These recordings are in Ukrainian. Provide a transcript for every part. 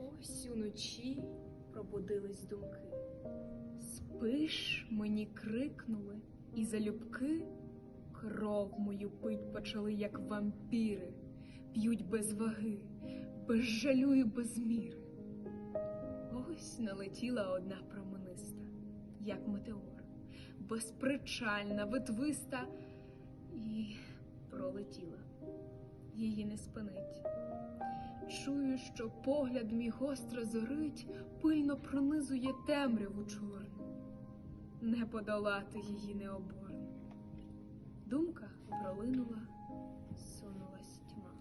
Ось уночі пробудились думки. Спиш, мені крикнули, і залюбки кров мою пить почали, як вампіри, п'ють без ваги, без жалю і без міри. Ось налетіла одна промениста, як метеор, безпричальна, витвиста, і пролетіла. Її не спинить. Чую, що погляд мій гостро зорить, пильно пронизує темряву чорну. Не подолати її необорно. Думка пролинула, сунулась тьма.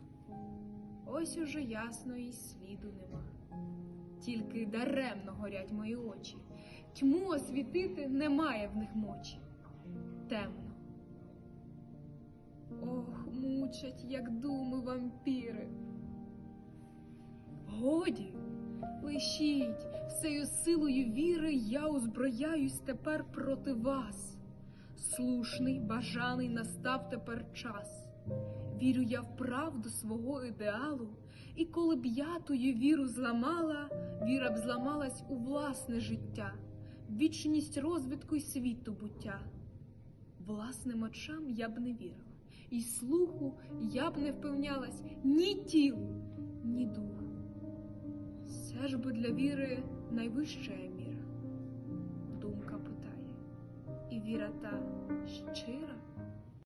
Ось уже ясно і сліду нема. Тільки даремно горять мої очі. Тьму освітити немає в них мочі. Темно. Мучать, як думи вампіри. Годі, лишіть, всею силою віри я озброяюсь тепер проти вас. Слушний, бажаний настав тепер час. Вірю я в правду свого ідеалу, і коли б я тую віру зламала, віра б зламалась у власне життя, вічність розвитку й світу буття. Власним очам я б не вірила, і слуху я б не впевнялась ні тілу, ні духу. Все ж би для віри найвища міра. Думка питає, і віра та щира.